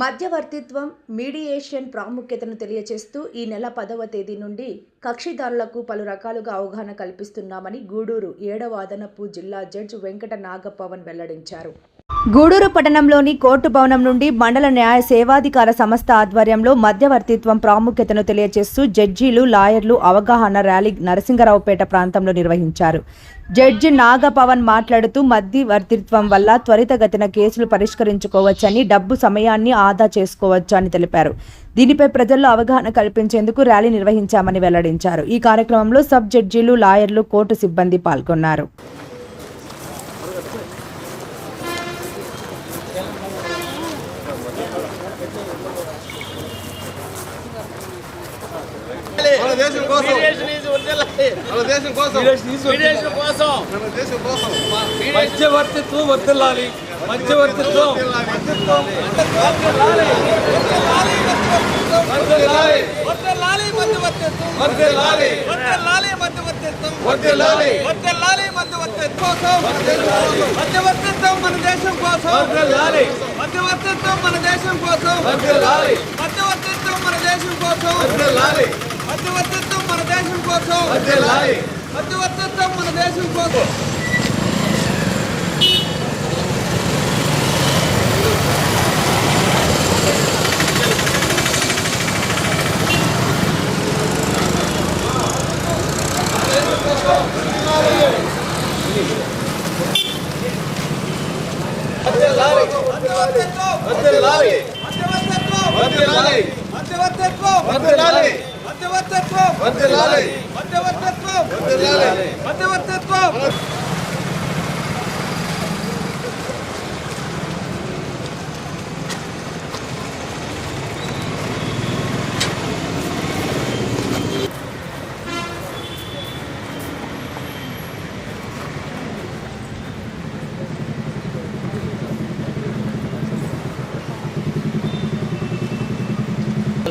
మధ్యవర్తిత్వం మీడియేషన్ ప్రాముఖ్యతను తెలియజేస్తూ ఈ నెల పదవ తేదీ నుండి కక్షిదారులకు పలు రకాలుగా అవగాహన కల్పిస్తున్నామని గూడూరు ఏడవ అదనపు జిల్లా జడ్జ్ వెంకట నాగపవన్ వెల్లడించారు. గూడూరు పట్టణంలోని కోర్టు భవనం నుండి మండల న్యాయ సేవాధికార సంస్థ ఆధ్వర్యంలో మధ్యవర్తిత్వం ప్రాముఖ్యతను తెలియజేస్తూ జడ్జీలు లాయర్లు అవగాహన ర్యాలీ నరసింగరావుపేట ప్రాంతంలో నిర్వహించారు. జడ్జి నాగపవన్ మాట్లాడుతూ మధ్యవర్తిత్వం వల్ల త్వరితగతిన కేసులు పరిష్కరించుకోవచ్చని డబ్బు సమయాన్ని ఆదా చేసుకోవచ్చు అని తెలిపారు. దీనిపై ప్రజల్లో అవగాహన కల్పించేందుకు ర్యాలీ నిర్వహించామని వెల్లడించారు. ఈ కార్యక్రమంలో సబ్ జడ్జీలు లాయర్లు కోర్టు సిబ్బంది పాల్గొన్నారు. మన దేశం కోసం మన దేశం కోసం మన దేశం కోసం మధ్యవర్తిత్వం వర్తిల్లాలి మధ్యవర్తిత్వం. వర్తిల్లాలి వర్ధిల్లాలి మధ్యవర్తిత్వం వర్తిల్లాలి వర్ధిల్లాలి మధ్యవర్తిత్వం. వర్తిల్లాలి వర్ధిల్లాలి మధ్యవర్తిత్వం కోసం మధ్యవర్తిత్వం మన దేశం కోసం వర్తిల్లాలి మధ్యవర్తిత్వం మన దేశం కోసం వర్తిల్లాలి మధ్యవర్తిత్వం మన దేశం కోసం వర్తిల్లాలి మధ్యవర్తిత్వం మన దేశం కోసం వర్తిల్లాలి మధ్యవర్తిత్వం మన దేశం కోసం. మధ్యవర్తిత్వం వర్తిల్లాలి మధ్యవర్తిత్వం వర్తిల్లాలి మధ్యవర్తిత్వం వర్తిల్లాలి మధ్యవర్తిత్వం వర్తిల్లాలి మధ్యవర్తిత్వం వర్తిల్లాలి మధ్యవర్తిత్వం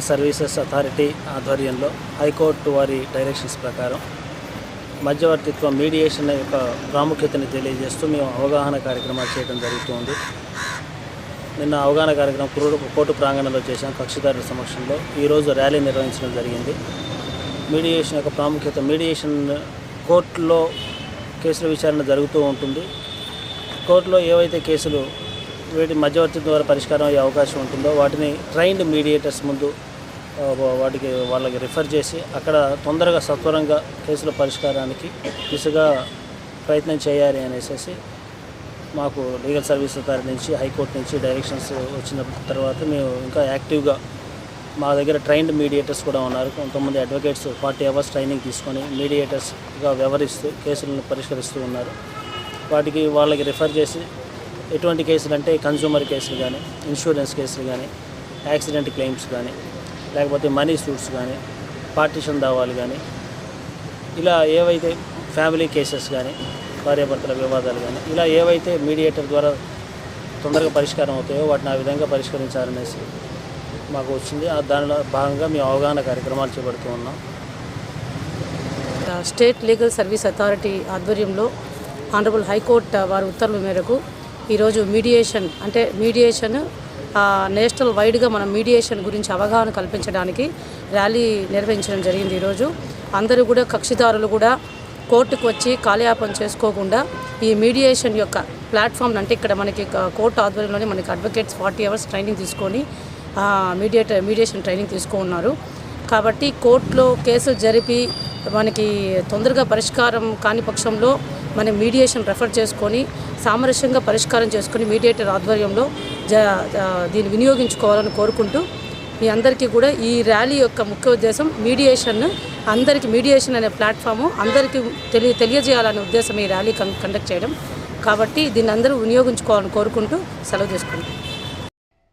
సర్వీసెస్ అథారిటీ ఆధ్వర్యంలో హైకోర్టు వారి డైరెక్షన్స్ ప్రకారం మధ్యవర్తిత్వ మీడియేషన్ యొక్క ప్రాముఖ్యతని తెలియజేస్తూ మేము అవగాహన కార్యక్రమాలు చేయడం జరుగుతుంది. నిన్న అవగాహన కార్యక్రమం కురుడు కోర్టు ప్రాంగణంలో చేశాం. కక్షిదారుల సమక్షంలో ఈరోజు ర్యాలీ నిర్వహించడం జరిగింది. మీడియేషన్ యొక్క ప్రాముఖ్యత మీడియేషన్ కోర్టులో కేసుల విచారణ జరుగుతూ ఉంటుంది. కోర్టులో ఏవైతే కేసులు వీటి మధ్యవర్తి ద్వారా పరిష్కారం అయ్యే అవకాశం ఉంటుందో వాటిని ట్రైన్డ్ మీడియేటర్స్ ముందు వాటికి వాళ్ళకి రిఫర్ చేసి అక్కడ తొందరగా సత్వరంగా కేసుల పరిష్కారానికి దిశగా ప్రయత్నం చేయాలి అనేసి మాకు లీగల్ సర్వీస్ అథారిటీ నుంచి హైకోర్టు నుంచి డైరెక్షన్స్ వచ్చిన తర్వాత మేము ఇంకా యాక్టివ్గా మా దగ్గర ట్రైన్డ్ మీడియేటర్స్ కూడా ఉన్నారు. కొంతమంది అడ్వకేట్స్ ఫార్టీ అవర్స్ ట్రైనింగ్ తీసుకొని మీడియేటర్స్గా వ్యవహరిస్తూ కేసులను పరిష్కరిస్తూ ఉన్నారు. వాటికి వాళ్ళకి రిఫర్ చేసి ఎటువంటి కేసులు అంటే కన్జ్యూమర్ కేసులు కానీ ఇన్సూరెన్స్ కేసులు కానీ యాక్సిడెంట్ క్లెయిమ్స్ కానీ లేకపోతే మనీ సూట్స్ కానీ పార్టీషన్ దావాలు కానీ ఇలా ఏవైతే ఫ్యామిలీ కేసెస్ కానీ భార్యాభర్తల వివాదాలు కానీ ఇలా ఏవైతే మీడియేటర్ ద్వారా తొందరగా పరిష్కారం అవుతాయో వాటిని ఆ విధంగా పరిష్కరించాలనేసి మాకు వచ్చింది. దానిలో భాగంగా మేము అవగాహన కార్యక్రమాలు చేపడుతూ ఉన్నాం. స్టేట్ లీగల్ సర్వీస్ అథారిటీ ఆధ్వర్యంలో ఆనరబుల్ హైకోర్టు వారి ఉత్తర్వుల మేరకు ఈరోజు మీడియేషన్ అంటే మీడియేషన్ నేషనల్ వైడ్గా మనం మీడియేషన్ గురించి అవగాహన కల్పించడానికి ర్యాలీ నిర్వహించడం జరిగింది ఈరోజు. అందరూ కూడా కక్షిదారులు కూడా కోర్టుకు వచ్చి కాలయాపం చేసుకోకుండా ఈ మీడియేషన్ యొక్క ప్లాట్ఫామ్ అంటే ఇక్కడ మనకి కోర్టు ఆధ్వర్యంలోనే మనకి అడ్వకేట్స్ ఫార్టీ అవర్స్ ట్రైనింగ్ తీసుకొని మీడియేటర్ మీడియేషన్ ట్రైనింగ్ తీసుకున్నారు. కాబట్టి కోర్టులో కేసు జరిపి మనకి తొందరగా పరిష్కారం కాని పక్షంలో మనం మీడియేషన్ రెఫర్ చేసుకొని సామరస్యంగా పరిష్కారం చేసుకొని మీడియేటర్ ఆధ్వర్యంలో జ దీన్ని వినియోగించుకోవాలని కోరుకుంటూ మీ అందరికీ కూడా ఈ ర్యాలీ యొక్క ముఖ్య ఉద్దేశం మీడియేషన్ అందరికీ మీడియేషన్ అనే ప్లాట్ఫాము అందరికీ తెలియ తెలియజేయాలనే ఉద్దేశం ఈ ర్యాలీ కండక్ట్ చేయడం. కాబట్టి దీన్ని అందరూ వినియోగించుకోవాలని కోరుకుంటూ సెలవు తీసుకుంటాం